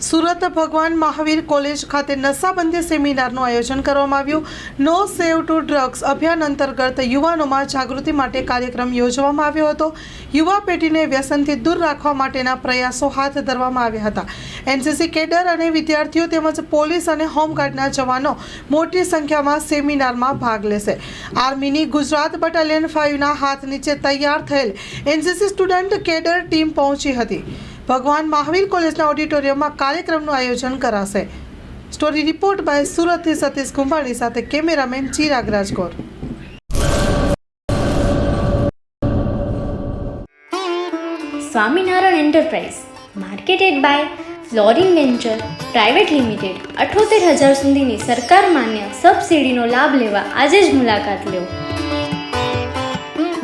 સુરત ભગવાન મહાવીર કોલેજ ખાતે નશાબંધી સેમિનારનું આયોજન કરવામાં આવ્યું. નો સેવ ટુ ડ્રગ્સ અભિયાન અંતર્ગત યુવાનોમાં જાગૃતિ માટે કાર્યક્રમ યોજવામાં આવ્યો હતો. યુવા પેઢીને વ્યસનથી દૂર રાખવા માટેના પ્રયાસો હાથ ધરવામાં આવ્યા હતા. એનસીસી કેડર અને વિદ્યાર્થીઓ તેમજ પોલીસ અને હોમગાર્ડના જવાનો મોટી સંખ્યામાં સેમિનારમાં ભાગ લેશે. આર્મીની ગુજરાત બટાલિયન ફાઇવના હાથ નીચે તૈયાર થયેલ એનસીસી સ્ટુડન્ટ કેડર ટીમ પહોંચી હતી. ભગવાન મહાવીર કોલેજના ઓડિટોરિયમમાં કાર્યક્રમનું આયોજન કરાશે. સ્ટોરી રિપોર્ટ બાય સુરતથી સતીશ કુંભાણી સાથે cameraman Chirag Rajkor Swaminarayan enterprise, marketed by flooring venture, private limited, અઠોતેર હજાર સુધીની સરકાર માન્ય સબસિડીનો લાભ લેવા આજે જ મુલાકાત લો.